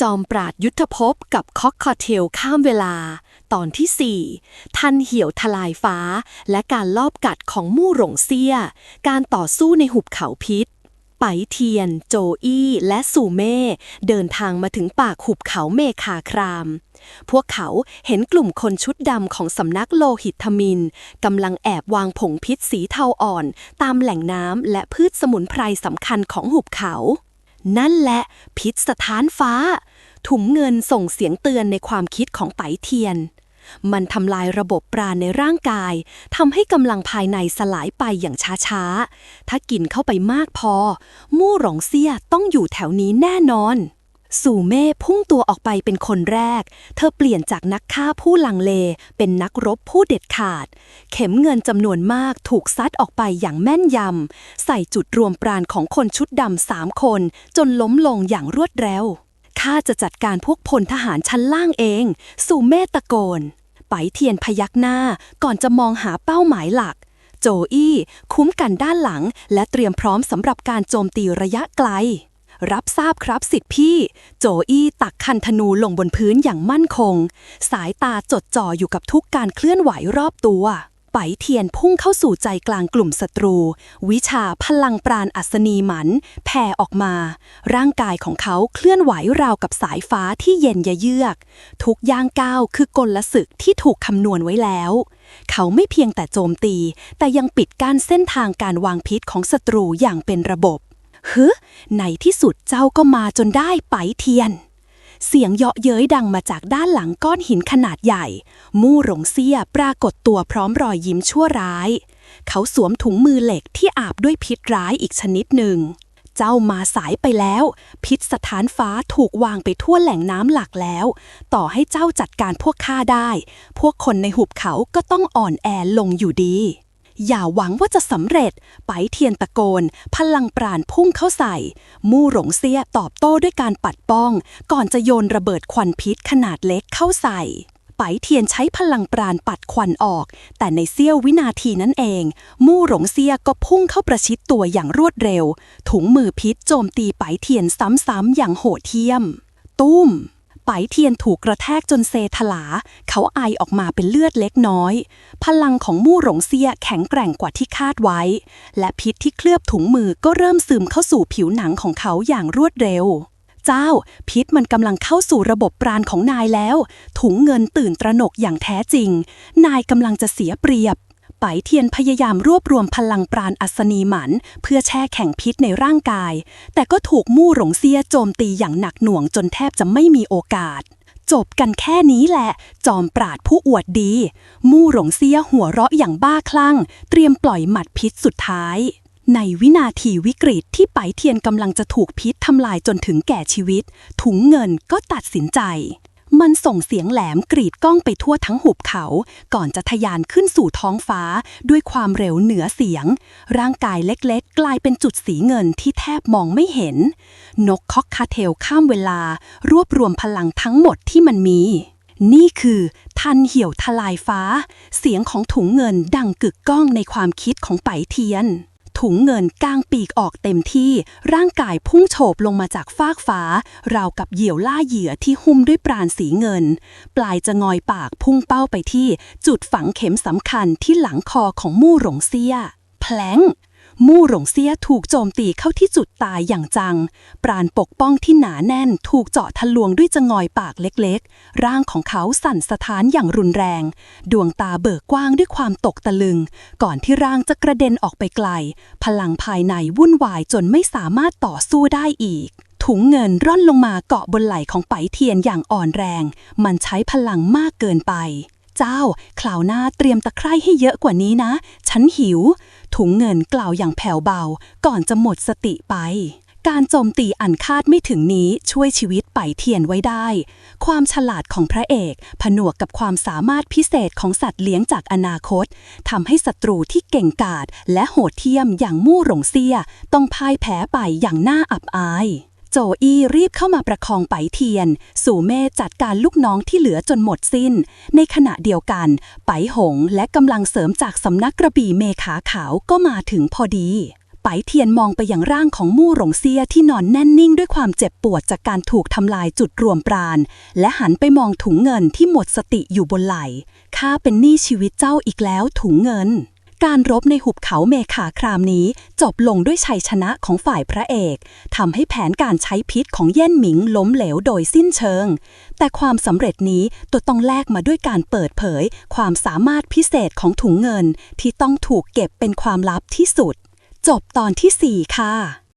จอมปราดยุทธภพกับคอกคอเทลข้ามเวลา ตอนที่ 4 ทันเหี่ยวทลายฟ้า และการลอบกัดของมู่หลงเซีย การต่อสู้ในหุบเขาพิษ ไปเทียน โจอี้และสูเม่เดินทางมาถึงปากหุบเขาเมคาคราม พวกเขาเห็นกลุ่มคนชุดดำของสำนักโลหิตทมินกำลังแอบวางผงพิษสีเทาอ่อน ตามแหล่งน้ำและพืชสมุนไพรสำคัญของหุบเขานั่นแหละ พิษสถานฟ้า ถุงเงินส่งเสียงเตือนในความคิดของไปเทียน มันทำลายระบบปราณในร่างกายทำให้กำลังภายในสลายไปอย่างช้าๆ ถ้ากินเข้าไปมากพอ มู่หลงเซี่ยต้องอยู่แถวนี้แน่นอนสู่เม่พุ่งตัวออกไปเป็นคนแรก เธอเปลี่ยนจากนักฆ่าผู้ลังเล เป็นนักรบผู้เด็ดขาด เข็มเงินจำนวนมากถูกซัดออกไปอย่างแม่นยำ ใส่จุดรวมปราณของคนชุดดำสามคน จนล้มลงอย่างรวดเร็ว ข้าจะจัดการพวกพลทหารชั้นล่างเอง สู่เมตะโกน ไปเทียนพยักหน้าก่อนจะมองหาเป้าหมายหลัก โจอี้คุ้มกันด้านหลัง และเตรียมพร้อมสำหรับการโจมตีระยะไกล รับทราบครับสิทธิพี่ โจอี้ตักคันธนูลงบนพื้นอย่างมั่นคง สายตาจดจ่ออยู่กับทุกการเคลื่อนไหวรอบตัว ไปเทียนพุ่งเข้าสู่ใจกลางกลุ่มศัตรู วิชาพลังปราณอัศนีหมันแผ่ออกมา ร่างกายของเขาเคลื่อนไหวราวกับสายฟ้าที่เย็นยะเยือก ทุกย่างก้าวคือกลลศึกที่ถูกคำนวณไว้แล้ว เขาไม่เพียงแต่โจมตี แต่ยังปิดกั้นเส้นทางการวางพิษของศัตรูอย่างเป็นระบบฮึในที่สุดเจ้าก็มาจนได้ไปเทียน เสียงเยาะเย้ยดังมาจากด้านหลังก้อนหินขนาดใหญ่ มู่หลงเซียปรากฏตัวพร้อมรอยยิ้มชั่วร้าย เขาสวมถุงมือเหล็กที่อาบด้วยพิษร้ายอีกชนิดหนึ่ง เจ้ามาสายไปแล้ว พิษสถานฟ้าถูกวางไปทั่วแหล่งน้ำหลักแล้ว ต่อให้เจ้าจัดการพวกข้าได้ พวกคนในหุบเขาก็ต้องอ่อนแอลงอยู่ดี อย่าหวังว่าจะสำเร็จ ไปเทียนตะโกน พลังปราณพุ่งเข้าใส่ มู่หลงเซียตอบโต้ด้วยการปัดป้อง ก่อนจะโยนระเบิดควันพิษขนาดเล็กเข้าใส่ไปเทียนใช้พลังปราณปัดควันออก แต่ในเสี้ยววินาทีนั้นเอง มู่หลงเซียก็พุ่งเข้าประชิดตัวอย่างรวดเร็ว ถุงมือพิษโจมตีไปเทียนซ้ำๆอย่างโหดเหี้ยม ตุ้ม ไปเทียนถูกกระแทกจนเซถลา เขาไอออกมาเป็นเลือดเล็กน้อย พลังของมู่หลงเซียแข็งแกร่งกว่าที่คาดไว้ และพิษที่เคลือบถุงมือก็เริ่มซึมเข้าสู่ผิวหนังของเขาอย่างรวดเร็วเจ้า พิษมันกำลังเข้าสู่ระบบปราณของนายแล้ว ถุงเงินตื่นตระหนกอย่างแท้จริง นายกำลังจะเสียเปรียบ ไปเทียนพยายามรวบรวมพลังปราณอัศนีหมัน เพื่อแช่แข็งพิษในร่างกาย แต่ก็ถูกมู่หลงเซียโจมตีอย่างหนักหน่วงจนแทบจะไม่มีโอกาส จบกันแค่นี้แหละ จอมปราดผู้อวดดี มู่หลงเซียหัวเราะอย่างบ้าคลั่ง เตรียมปล่อยหมัดพิษสุดท้าย ในวินาทีวิกฤตที่ไปเทียนกำลังจะถูกพิษทำลายจนถึงแก่ชีวิต ถุงเงินก็ตัดสินใจ มันส่งเสียงแหลมกรีดก้องไปทั่วทั้งหุบเขา ก่อนจะทะยานขึ้นสู่ท้องฟ้า ด้วยความเร็วเหนือเสียง ร่างกายเล็กๆ กลายเป็นจุดสีเงินที่แทบมองไม่เห็น นกคอกคาเทลข้ามเวลา รวบรวมพลังทั้งหมดที่มันมี นี่คือทันเหี่ยวทลายฟ้า เสียงของถุงเงินดังกึกก้องในความคิดของไปเทียน ถุงเงินกางปีกออกเต็มที่ ร่างกายพุ่งโฉบลงมาจากฟากฟ้า ราวกับเหยี่ยวล่าเหยื่อที่หุ้มด้วยปราณสีเงิน ปลายจะงอยปากพุ่งเป้าไปที่ จุดฝังเข็มสำคัญที่หลังคอของมู่หลงเซียแผลง มู่หลงเซียถูกโจมตีเข้าที่จุดตายอย่างจัง ปราณปกป้องที่หนาแน่นถูกเจาะทะลวงด้วยจงอยปากเล็กๆ ร่างของเขาสั่นสะท้านอย่างรุนแรง ดวงตาเบิกกว้างด้วยความตกตะลึง ก่อนที่ร่างจะกระเด็นออกไปไกล พลังภายในวุ่นวายจนไม่สามารถต่อสู้ได้อีกถุงเงินร่อนลงมาเกาะบนไหล่ของไปเทียนอย่างอ่อนแรง มันใช้พลังมากเกินไป เจ้าคราวหน้าเตรียมตะไคร่ให้เยอะกว่านี้นะ ฉันหิว ถุงเงินกล่าวอย่างแผ่วเบา ก่อนจะหมดสติไป การโจมตีอันคาดไม่ถึงนี้ช่วยชีวิตไปเทียนไว้ได้ ความฉลาดของพระเอก ผนวกกับความสามารถพิเศษของสัตว์เลี้ยงจากอนาคตทำให้ศัตรูที่เก่งกาจและโหดเหี้ยมอย่างมู่หลงเซีย ต้องพ่ายแพ้ไปอย่างน่าอับอาย โจอี้รีบเข้ามาประคองไปเทียน สู่เมจัดการลูกน้องที่เหลือจนหมดสิ้น ในขณะเดียวกัน ไปหงและกำลังเสริมจากสำนักกระบี่เมขาขาวก็มาถึงพอดีไปเทียนมองไปยังร่างของมู่หลงเซียที่นอนแน่นนิ่งด้วยความเจ็บปวดจากการถูกทำลายจุดรวมปราณ และหันไปมองถุงเงินที่หมดสติอยู่บนไหล่ข้าเป็นหนี้ชีวิตเจ้าอีกแล้วถุงเงิน การรบในหุบเขาเมขาครามนี้จบลงด้วยชัยชนะของฝ่ายพระเอกทำให้แผนการใช้พิษของเย่นหมิงล้มเหลวโดยสิ้นเชิง แต่ความสำเร็จนี้ตัวต้องแลกมาด้วยการเปิดเผย ความสามารถพิเศษของถุงเงินที่ต้องถูกเก็บเป็นความลับที่สุด จบตอนที่ 4 ค่ะ